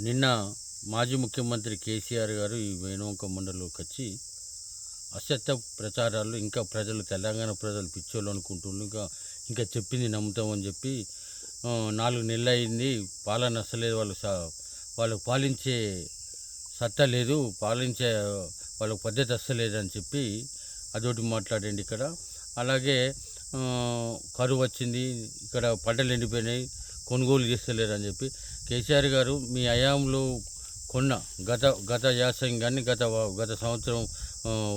నిన్న మాజీ ముఖ్యమంత్రి కేసీఆర్ గారు ఈ వేణువంక మండలిలోకి వచ్చి అసత్య ప్రచారాలు ఇంకా ప్రజలు తెలంగాణ ప్రజలు పిచ్చోళ్ళు అనుకుంటున్నారు ఇంకా ఇంకా చెప్పింది నమ్ముతామని చెప్పి నాలుగు నెలలు అయింది. పాలన అసలేదు. వాళ్ళు సా వాళ్ళు పాలించే సత్తా లేదు. పాలించే వాళ్ళకి పద్ధతి అస్సలేదు అని చెప్పి అదొకటి మాట్లాడండి ఇక్కడ. అలాగే కరువు వచ్చింది. ఇక్కడ పంటలు ఎండిపోయినాయి. కొనుగోలు చేస్తలేరు అని చెప్పి. కేసీఆర్ గారు మీ హయాంలో కొన్న గత గత యాసం కానీ గత గత సంవత్సరం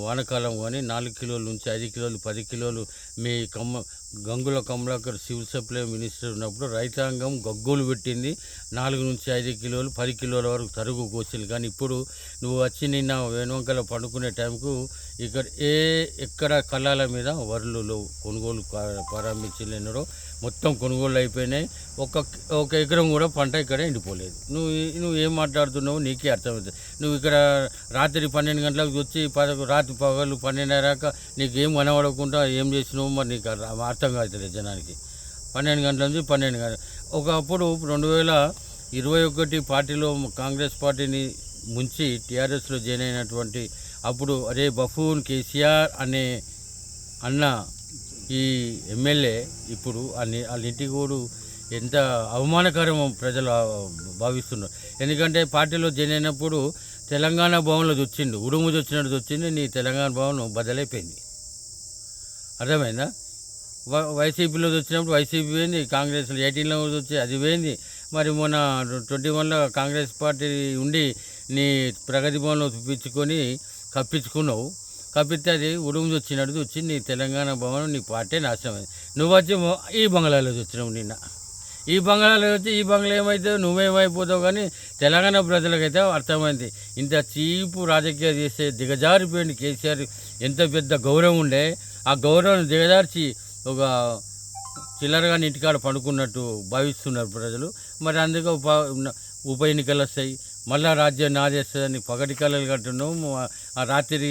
వానకాలం కానీ నాలుగు కిలోల నుంచి ఐదు కిలోలు పది కిలోలు మీ Kamma Gangula Kamalakar civil supply minister ఉన్నప్పుడు రైతాంగం గగ్గోలు పెట్టింది. నాలుగు నుంచి ఐదు కిలోలు పది కిలోల వరకు తరుగు కోసింది. కానీ ఇప్పుడు నువ్వు వచ్చి నిన్న వెనువంకల పండుకునే టైంకు ఇక్కడ ఏ ఎక్కడ కళ్ళాల మీద వరలు కొనుగోలు ప్రా- ప్రారంభించలేనరో మొత్తం కొనుగోలు అయిపోయినాయి. ఒక ఒక ఎకరం కూడా పంట ఇక్కడ ఎండిపోలేదు. నువ్వు నువ్వు ఏం మాట్లాడుతున్నావు నీకే అర్థమవుతుంది. నువ్వు ఇక్కడ రాత్రి పన్నెండు గంటలకు వచ్చి పదకొ రాత్రి పగలు పన్నెండున్నరాక నీకు ఏం కనబడకుండా ఏం చేసినావు మరి నీకు అర్థం కాదు జనానికి. పన్నెండు గంటల నుంచి పన్నెండు గంటల. ఒకప్పుడు రెండు వేల ఇరవై ఒకటి పార్టీలో కాంగ్రెస్ పార్టీని ముంచి టీఆర్ఎస్లో జాయిన్ అయినటువంటి అప్పుడు అరే బఫూన్ కేసీఆర్ అనే అన్న ఈ ఎమ్మెల్యే ఇప్పుడు వాళ్ళ వాళ్ళ కూడా ఎంత అవమానకరం ప్రజలు భావిస్తున్నారు. ఎందుకంటే పార్టీలో జాయిన్ అయినప్పుడు తెలంగాణ భవన్లో వచ్చిండు ఉడుము వచ్చినట్టు వచ్చింది నీ తెలంగాణ భవన్ బదలైపోయింది. అర్థమైందా? వైసీపీలో వచ్చినప్పుడు వైసీపీ పోయింది కాంగ్రెస్ ఎయిటీన్లో వచ్చి అది పోయింది. మరి మొన్న ట్వంటీ వన్లో కాంగ్రెస్ పార్టీ ఉండి నీ ప్రగతి భవన్లో చూపించుకొని కప్పించుకున్నావు. కప్పితే అది ఉడుము వచ్చినట్టు వచ్చి నీ తెలంగాణ భవనం నీ పార్టీ నాశనమైంది నువ్వు వచ్చి ఈ బంగ్లాలో వచ్చినావు నిన్న. ఈ బంగ్లాలో వచ్చి ఈ బంగ్లా ఏమైతే నువ్వేమైపోతావు కానీ తెలంగాణ ప్రజలకైతే అర్థమైంది. ఇంత చీపు రాజకీయాలు చేసే దిగజారిపోయింది కేసీఆర్ ఎంత పెద్ద గౌరవం ఉండే ఆ గౌరవం దిగజార్చి ఒక చిల్లరగా ఇంటికాడ పడుకున్నట్టు భావిస్తున్నారు ప్రజలు. మరి అందుకే ఉప ఉప ఎన్నికలు వస్తాయి. మళ్ళా రాజ్యం నాదేస్తుందని పగటి కళలు కట్టున్నాం ఆ రాత్రి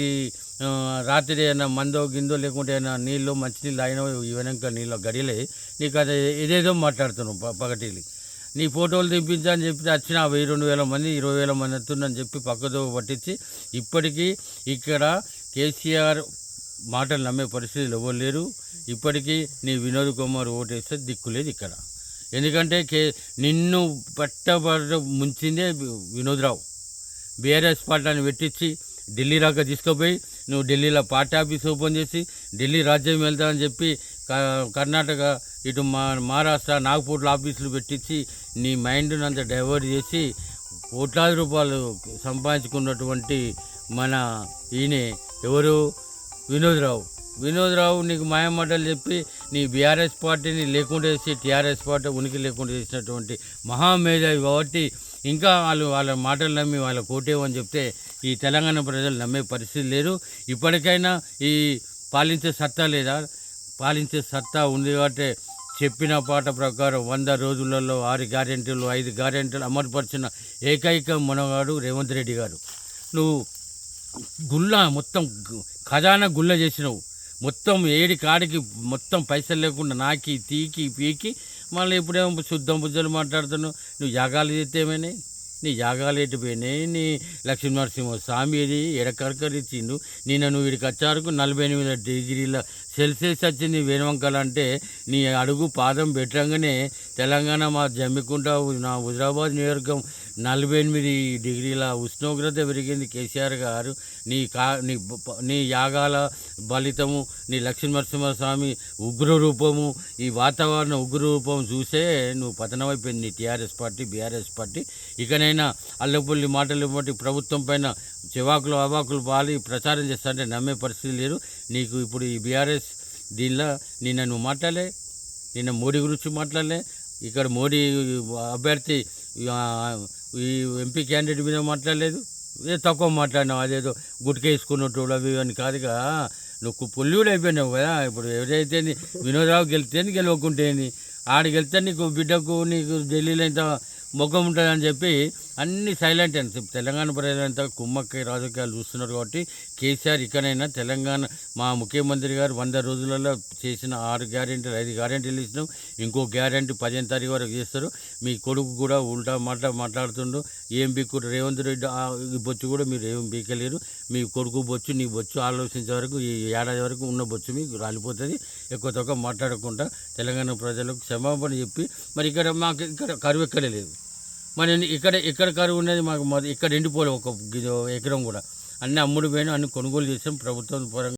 రాత్రి ఏమైనా మందో గిందో లేకుంటే ఏమైనా నీళ్ళు మంచినీళ్ళు అయినా వెనక నీళ్ళు గడిలే. నీకు అది ఏదేదో మాట్లాడుతున్నావు ప- పగటిలి నీ ఫోటోలు తెప్పించని చెప్పి వచ్చిన ఆ వెయ్యి రెండు వేల మంది ఇరవై వేల మంది వస్తుందని చెప్పి పక్కదో పట్టించి ఇప్పటికీ ఇక్కడ కేసీఆర్ మాటలు నమ్మే పరిస్థితులు ఎవరు లేరు. ఇప్పటికీ నీ వినోద్ కుమార్ ఓటేస్తే దిక్కులేదు ఇక్కడ. ఎందుకంటే కే నిన్ను పట్టబడ ముంచిందే వినోద్రావు. బీఆర్ఎస్ పార్టీని పెట్టించి ఢిల్లీ రాక తీసుకుపోయి నువ్వు ఢిల్లీలో పార్టీ ఆఫీస్ ఓపెన్ చేసి ఢిల్లీ రాజ్యం వెళ్తానని చెప్పి క- కర్ణాటక ఇటు మా మహారాష్ట్ర నాగపూర్లో ఆఫీసులు పెట్టించి నీ మైండ్ని అంతా డైవర్ట్ చేసి కోట్లాది రూపాయలు సంపాదించుకున్నటువంటి మన ఈయన ఎవరు? వినోద్రావు. వినోద్రావు నీకు మాయమాటలు చెప్పి నీ బీఆర్ఎస్ పార్టీని లేకుండా చేసి టీఆర్ఎస్ పార్టీ ఉనికి లేకుండా చేసినటువంటి మహామేధావి కాబట్టి ఇంకా వాళ్ళు వాళ్ళ మాటలు నమ్మి వాళ్ళ కోటేమని చెప్తే ఈ తెలంగాణ ప్రజలు నమ్మే పరిస్థితి లేరు ఇప్పటికైనా ఈ పాలించే సత్తా లేదా? పాలించే సత్తా ఉంది కాబట్టి చెప్పిన పాట ప్రకారం వంద రోజులలో ఆరు గ్యారెంటీలు ఐదు గ్యారెంటీలు అమలుపరిచిన ఏకైక మనగాడు రేవంత్ రెడ్డి గారు. నువ్వు గుల్ల మొత్తం ఖజానా గుల్ల చేసినావు. మొత్తం ఏడి కాడికి మొత్తం పైసలు లేకుండా నాకి తీకి పీకి మళ్ళీ ఇప్పుడేమో శుద్ధం బుద్ధులు మాట్లాడుతున్నావు నువ్వు యాగాలు చేస్తే నీ యాగాలు ఎట్టిపోయినాయి నీ లక్ష్మీనరసింహ స్వామి ఏది ఎడకరకరిచ్చిండు నిన్న నువ్వు వీడికి వచ్చారుకు నలభై ఎనిమిది డిగ్రీల సెల్సియస్ వచ్చింది వేణువంకలు అంటే నీ అడుగు పాదం పెట్టంగానే తెలంగాణ మా జమ్మికుంట నా హుజరాబాద్ నియోజకం నలభై ఎనిమిది డిగ్రీల ఉష్ణోగ్రత పెరిగింది. కేసీఆర్ గారు నీ కా నీ నీ యాగాల బలితము నీ లక్ష్మీనరసింహస్వామి ఉగ్ర రూపము ఈ వాతావరణ ఉగ్ర రూపం చూసే నువ్వు పతనమైపోయింది. నీ టీఆర్ఎస్ పార్టీ బీఆర్ఎస్ పార్టీ. ఇకనైనా అల్లపల్లి మాటలు బట్టి ప్రభుత్వం పైన చివాకులు అవాకులు పాలి ప్రచారం చేస్తాంటే నమ్మే పరిస్థితి లేదు. నీకు ఇప్పుడు ఈ బీఆర్ఎస్ దీనిలో నిన్న నువ్వు మాట్లాడలే నిన్న మోడీ గురించి మాట్లాడలే. ఇక్కడ మోడీ అభ్యర్థి ఈ ఎంపీ క్యాండిడేట్ మీద మాట్లాడలేదు. ఏ తక్కువ మాట్లాడినావు? అదేదో గుట్కేసుకున్నట్టు అవి అని కాదుగా. నువ్వు పుల్లుడు అయిపోయినావు కదా. ఇప్పుడు ఎవరైతే నీ వినోదరావు గెలిస్తే గెలవకుంటేని ఆడ గెలితే నీకు బిడ్డకు నీకు ఢిల్లీలో ఇంత మొగ్గం ఉంటుందని చెప్పి అన్ని సైలెంట్ అని చెప్పి తెలంగాణ ప్రజలంతా కుమ్మక్క రాజకీయాలు చూస్తున్నారు కాబట్టి కేసీఆర్ ఇక్కడైనా తెలంగాణ మా ముఖ్యమంత్రి గారు వంద రోజులలో చేసిన ఆరు గ్యారెంటీలు ఐదు గ్యారెంటీలు ఇచ్చినాం ఇంకో గ్యారెంటీ పదిహేను తారీఖు వరకు చేస్తారు. మీ కొడుకు కూడా ఉల్టా మాట మాట్లాడుతుండు. ఏం బీక్కు రేవంత్ రెడ్డి ఈ బొచ్చు కూడా మీరు ఏం బీకలేరు. మీ కొడుకు బొచ్చు నీ బొచ్చు ఆలోచించే వరకు ఈ ఏడాది వరకు ఉన్న బొచ్చు మీకు రాలిపోతుంది. ఎక్కువ తక్కువ మాట్లాడకుండా తెలంగాణ ప్రజలకు క్షమాపణ చెప్పి మరి ఇక్కడ మాకు ఇక్కడ కరువు ఎక్కడే మరి ఇక్కడ ఇక్కడ కరువు ఉన్నది మాకు ఇక్కడ ఎండిపోలే ఒక ఎకరం కూడా. అన్ని అమ్ముడు పోయినా అన్ని కొనుగోలు చేసాం ప్రభుత్వం పరంగా.